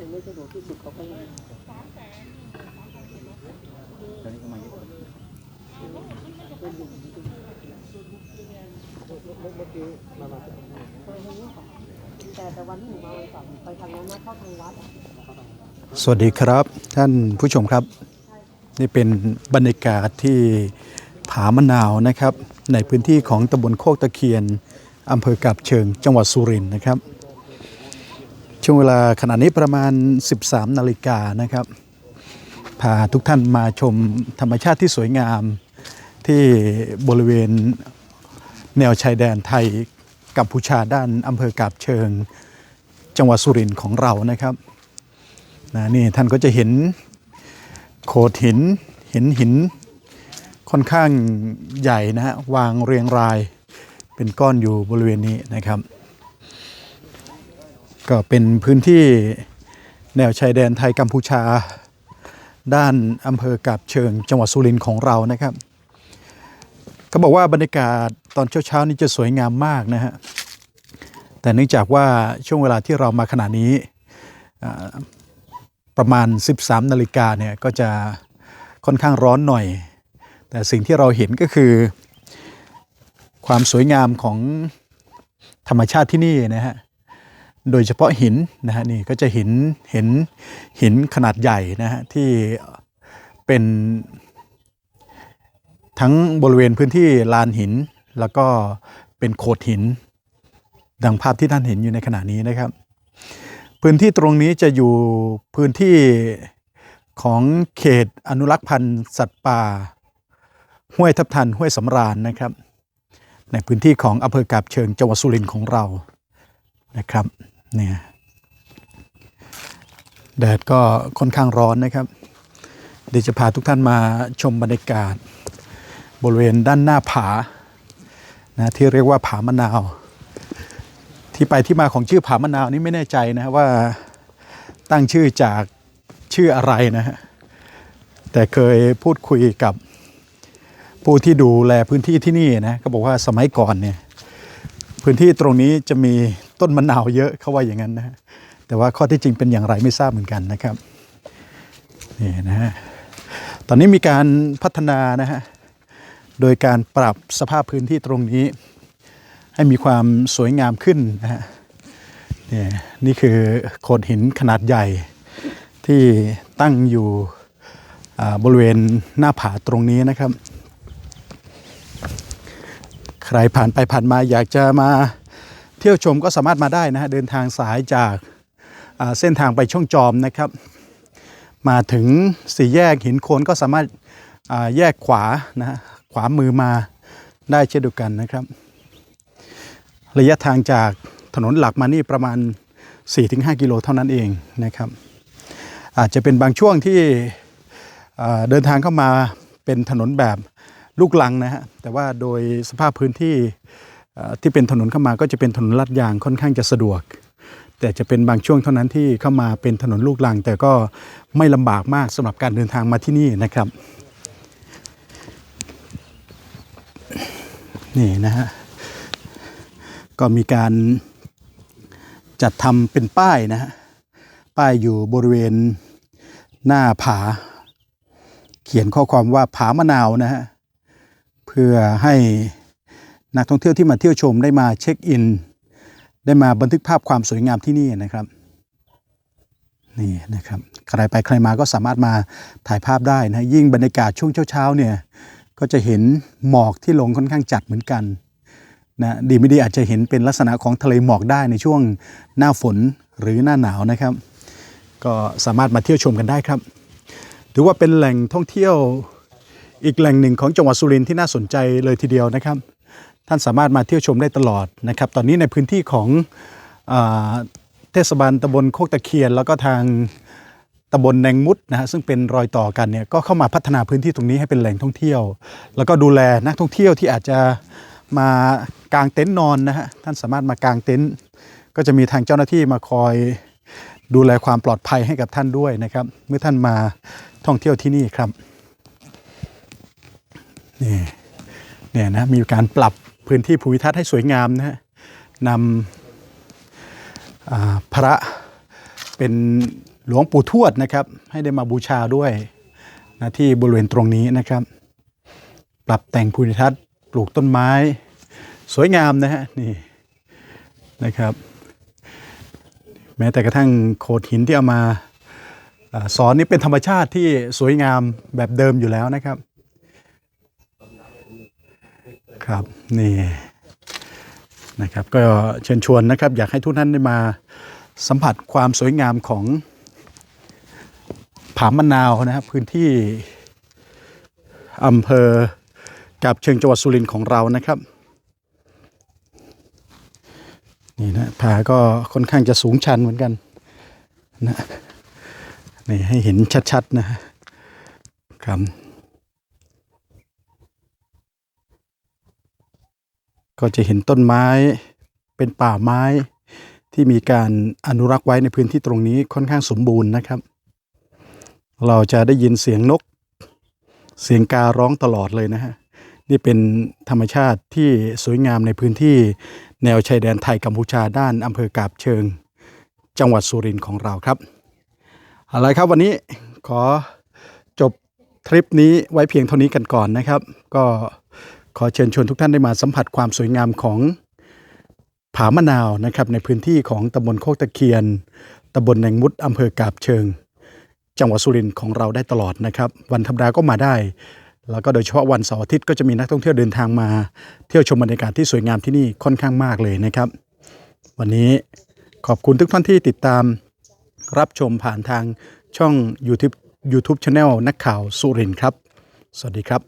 ยังไม่สะดวกที่สุดเขาก็ยังตอนนี้ก็มาเยอะเป็นอยู่ที่สุดเมื่อกี้มามาไปทางนี้ค่ะแต่แต่วันที่หนูมาวันเสาร์ไปทางนั้นนะเข้าทางวัดสวัสดีครับท่านผู้ชมครับ นี่เป็นบรรยากาศที่ผามะนาวนะครับ ในพื้นที่ของตำบลโคกตะเคียนอำเภอกาบเชิงจังหวัดสุรินทร์นะครับ ช่วงเวลาขณะนี้ประมาณ 13 นาฬิกานะครับ พาทุกท่านมาชมธรรมชาติที่สวยงามที่บริเวณแนวชายแดนไทยกัมพูชาด้านอำเภอกาบเชิง จังหวัดสุรินทร์ของเรานะครับนะนี่ท่านก็จะเห็นโขดหินเห็นหินค่อนข้างใหญ่นะฮะวางเรียงรายเป็นก้อนอยู่บริเวณนี้นะครับ ก็เป็นพื้นที่แนวชายแดนไทยกัมพูชา ด้านอำเภอกาบเชิงจังหวัดสุรินทร์ของเรานะครับเขาบอกว่าบรรยากาศตอนเช้าๆนี้จะสวยงามมากนะฮะแต่เนื่องจากว่าช่วงเวลาที่เรามาขณะนี้ประมาณ 13 นาฬิกาเนี่ยก็จะค่อนข้างร้อนหน่อย แต่สิ่งที่เราเห็นก็คือ ความสวยงามของธรรมชาติที่นี่นะฮะ โดยเฉพาะหินนะฮะนี่ก็จะเห็นเห็นหินขนาดใหญ่นะฮะที่เป็นทั้งบริเวณพื้นที่ลานหิน แล้วก็เป็นโขดหิน ดังภาพที่ท่านเห็นอยู่ในขณะนี้นะครับ พื้นที่ตรงนี้จะอยู่พื้นที่ของเขตอนุรักษ์พันธุ์สัตว์ป่า ห้วยทับทันห้วยสำราญนะครับ ในพื้นที่ของอำเภอกาบเชิงจังหวัดสุรินทร์ของเรานะครับ เนี่ยแดดก็ค่อนข้างร้อนนะครับ เดี๋ยวจะพาทุกท่านมาชมบรรยากาศ บริเวณด้านหน้าผานะที่เรียกว่าผามะนาว ที่ไปที่มาของชื่อผามะนาวนี่ไม่แน่ใจนะว่าตั้งชื่อจากชื่ออะไรนะฮะแต่เคยพูดคุยกับผู้ที่ดูแลพื้นที่ที่นี่นะก็บอกว่าสมัยก่อนเนี่ย พื้นที่ตรงนี้จะมีต้นมะนาวเยอะเขาว่าอย่างนั้นนะฮะแต่ว่าข้อที่จริงเป็นอย่างไรไม่ทราบเหมือนกันนะครับนี่นะฮะตอนนี้มีการพัฒนานะฮะโดยการปรับสภาพพื้นที่ตรงนี้ ให้มีความสวยงามขึ้นนะฮะนี่นี่คือโขดหินขนาดใหญ่ที่ตั้งอยู่อ่าบริเวณหน้าผาตรงนี้นะครับ ใครผ่านไปผ่านมาอยากจะมาเที่ยวชมก็สามารถมาได้นะฮะเดินทางสายจากาเส้นทางไปช่องจอมนะครับ มาถึงสี่แยกหินโคนก็สามารถแยกขวานะขวามือมาได้เช่นเดียวกันนะครับ ระยะทางจากถนนหลักมานี่ประมาณ 4-5 กิโลเท่านั้นเองนะครับ อาจจะเป็นบางช่วงที่เดินทางเข้ามาเป็นถนนแบบ ลูกลังนะฮะแต่ว่าโดยสภาพพื้นที่ที่เป็นถนนเข้ามาก็จะเป็นถนนลาดยางค่อนข้างจะสะดวก แต่จะเป็นบางช่วงเท่านั้นที่เข้ามาเป็นถนนลูกลัง แต่ก็ไม่ลำบากมากสำหรับการเดินทางมาที่นี่นะครับ นี่นะฮะก็มีการจัดทำเป็นป้ายนะฮะป้ายอยู่บริเวณหน้าผา เขียนข้อความว่าผามะนาวนะฮะ พื่อให้นักท่องเที่ยวที่มาเที่ยวชมได้มาเช็คอิน ได้มาบันทึกภาพความสวยงามที่นี่นะครับนี่นะครับใครไปใครมาก็สามารถมาถ่ายภาพได้นะยิ่งบรรยากาศช่วงเช้าๆเนี่ยก็จะเห็นหมอกที่ลงค่อนข้างจัดเหมือนกันนะดีไม่ดีอาจจะเห็นเป็นลักษณะของทะเลหมอกได้ในช่วงหน้าฝนหรือหน้าหนาวนะครับ ก็สามารถมาเที่ยวชมกันได้ครับ ถือว่าเป็นแหล่งท่องเที่ยว อีกแหล่งหนึ่งของจังหวัดสุรินทร์ที่น่าสนใจเลยทีเดียวนะครับ ท่านสามารถมาเที่ยวชมได้ตลอดนะครับ ตอนนี้ในพื้นที่ของอเทศบาลตำบลโคกตะเคียน แล้วก็ทางตำบลแนงมุดนะฮะซึ่งเป็นรอยต่อกันเนี่ยก็เข้ามาพัฒนาพื้นที่ตรงนี้ให้เป็นแหล่งท่องเที่ยว แล้วก็ดูแลนักท่องเที่ยวที่อาจจะมากางเต็นท์นอนนะฮะท่านสามารถมากางเต็นท์ก็จะมีทางเจ้าหน้าที่มาคอยดูแลความปลอดภัยให้กับท่านด้วยนะครับ เมื่อท่านมาท่องเที่ยวที่นี่ครับ นี่เนี่ยนะมีการปรับพื้นที่ภูมิทัศน์ให้สวยงามนะฮะนำพระเป็นหลวงปู่ทวดนะครับ ให้ได้มาบูชาด้วยนะที่บริเวณตรงนี้นะครับ ปรับแต่งภูมิทัศน์ปลูกต้นไม้ สวยงามนะฮะนี่นะครับ แม้แต่กระทั่งโขดหินที่เอามาสอนนี่เป็นธรรมชาติที่สวยงามแบบเดิมอยู่แล้วนะครับ ครับนี่นะครับก็เชิญชวนนะครับ อยากให้ทุกท่านได้มาสัมผัสความสวยงามของผามะนาวนะครับพื้นที่อำเภอกับเชิงจังหวัดสุรินทร์ของเรานะครับนี่นะผาก็ค่อนข้างจะสูงชันเหมือนกันนะนี่ให้เห็นชัดๆนะครับ ก็จะเห็นต้นไม้เป็นป่าไม้ที่มีการอนุรักษ์ไว้ในพื้นที่ตรงนี้ค่อนข้างสมบูรณ์นะครับ เราจะได้ยินเสียงนก เสียงการ้องตลอดเลยนะฮะนี่เป็นธรรมชาติที่สวยงามในพื้นที่แนวชายแดนไทยกัมพูชาด้านอำเภอกาบเชิง จังหวัดสุรินทร์ของเราครับเอาละครับวันนี้ขอจบทริปนี้ไว้เพียงเท่านี้กันก่อนนะครับ ก็ ขอเชิญชวนทุกท่านได้มาสัมผัสความสวยงามของผามะนาวนะครับในพื้นที่ของตำบลโคกตะเคียนตำบลแนงมุดอำเภอกาบเชิง จังหวัดสุรินทร์ของเราได้ตลอดนะครับ วันธรรมดาก็มาได้ แล้วก็โดยเฉพาะวันเสาร์อาทิตย์ก็จะมีนักท่องเที่ยวเดินทางมา เที่ยวชมบรรยากาศที่สวยงามที่นี่ค่อนข้างมากเลยนะครับ วันนี้ขอบคุณทุกท่านที่ติดตามรับชมผ่านทางช่อง YouTube YouTube Channel นักข่าวสุรินทร์ครับ สวัสดีครับ